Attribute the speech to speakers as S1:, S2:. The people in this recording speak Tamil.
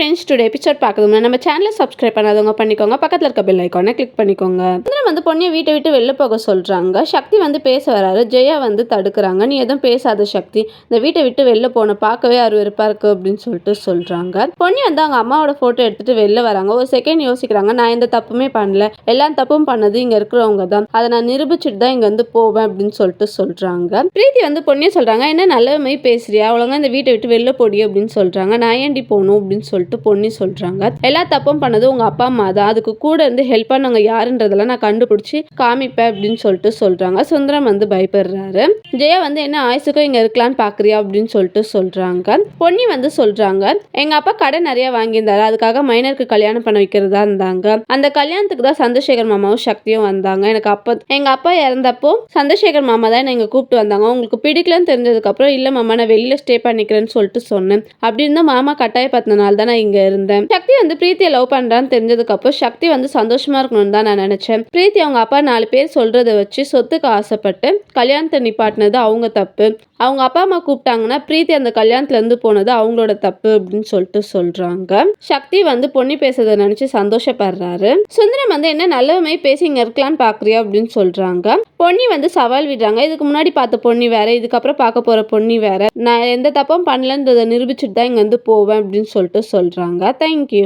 S1: ஃப்ரெண்ட்ஸ் டுடே எபிசோட் பார்க்கணும்னா நம்ம சேனலை சப்ஸ்கிரைப் பண்ணாதவங்க பண்ணிக்கோங்க. பக்கத்தில் இருக்க பெல் ஐக்கானை கிளிக் பண்ணிக்கோங்க. சுந்தரம் வந்து பொண்ணியை வீட்டை விட்டு வெளில போக சொல்கிறாங்க சக்தி வந்து பேச வராரு. ஜெயா வந்து தடுக்கிறாங்க. நீ எதுவும் பேசாத சக்தி. இந்த வீட்டை விட்டு வெளில போன பார்க்கவே அருவருப்பாக இருக்கு அப்படின்னு சொல்லிட்டு சொல்கிறாங்க பொண்ணி வந்து அவங்க அம்மாவோட ஃபோட்டோ எடுத்துட்டு வெளில வராங்க. ஒரு செகண்ட் யோசிக்கிறாங்க. நான் எந்த தப்புமே பண்ணல. எல்லா தப்பும் பண்ணது இங்கே இருக்கிறவங்க தான். அதை நான் நிரூபிச்சுட்டு தான் இங்கே வந்து போவேன் அப்படின்னு சொல்லிட்டு சொல்கிறாங்க பிரீத்தி வந்து பொண்ணியை சொல்கிறாங்க என்ன நல்ல பேசுறியா? அவ்வளோங்க இந்த வீட்டை விட்டு வெளில போடி அப்படின்னு சொல்கிறாங்க நான் ஏன்டி போகணும்? அப்படின்னு சொல்லிட்டு பொண்ணி சொல்கிறாங்க எல்லா தப்பும் பண்ணது உங்கள் அப்பா அம்மா தான். அதுக்கு கூட இருந்து ஹெல்ப் பண்ணவங்க யாருன்றதெல்லாம் நான் கண்டுபிடிச்சி காமிப்பேன் அப்படின்னு சொல்லிட்டு சொல்கிறாங்க சுந்தரம் வந்து பயப்படுறாரு. ஜெயா வந்து என்ன ஆயுசுக்கும் இங்கே இருக்கலான்னு பார்க்குறியா அப்படின்னு சொல்லிட்டு சொல்கிறாங்க பொன்னி வந்து சொல்கிறாங்க எங்கள் அப்பா கடை நிறைய வாங்கியிருந்தாரு. அதுக்காக மைனருக்கு கல்யாணம் பண்ண வைக்கிறதா இருந்தாங்க. அந்த கல்யாணத்துக்கு தான் சந்திரசேகர் மாமாவும் சக்தியும் வந்தாங்க. எனக்கு அப்போ எங்கள் அப்பா இறந்தப்போ சந்திரசேகர் மாமா தான் என்னை கூப்பிட்டு வந்தாங்க. உங்களுக்கு பிடிக்கலன்னு தெரிஞ்சதுக்கப்புறம் இல்லை மாமா நான் வெளியில் ஸ்டே பண்ணிக்கிறேன்னு சொல்லிட்டு சொன்னேன். அப்படி இருந்தால் மாமா கட்டாயப்படுத்தினால தான் நான் இங்கே இருந்தேன். சக்தி வந்து பிரீத்தியை லவ் பண்ணுறான்னு தெரிஞ்சதுக்கப்புறம் சக்தி வந்து சந்தோஷமா இருக்கணும்னு தான் நான் நினச்சேன். பிரீத்தி அவங்க அப்பா நாலு பேர் சொல்கிறத வச்சு சொத்துக்கு ஆசைப்பட்டு கல்யாணத்தை நிப்பாட்டினது அவங்க தப்பு. அவங்க அப்பா அம்மா கூப்பிட்டாங்கன்னா பிரீத்தி அந்த கல்யாணத்துலேருந்து போனது அவங்களோட தப்பு அப்படின்னு சொல்லிட்டு சொல்கிறாங்க சக்தி வந்து பொண்ணி பேசுறதை நினச்சி சந்தோஷப்படுறாரு. சுந்தரம் வந்து என்ன நல்லவமே பேசி இங்கே இருக்கலான்னு பார்க்குறியா அப்படின்னு சொல்கிறாங்க பொன்னி வந்து சவால் விடுறாங்க. இதுக்கு முன்னாடி பார்த்த பொண்ணி வேற இதுக்கப்புறம் பார்க்க போகிற பொண்ணி வேற. நான் எந்த தப்பும் பண்ணலன்றதை நிரூபிச்சுட்டு தான் இங்கே வந்து போவேன் அப்படின்னு சொல்லிட்டு சொல்கிறாங்க தேங்க்யூ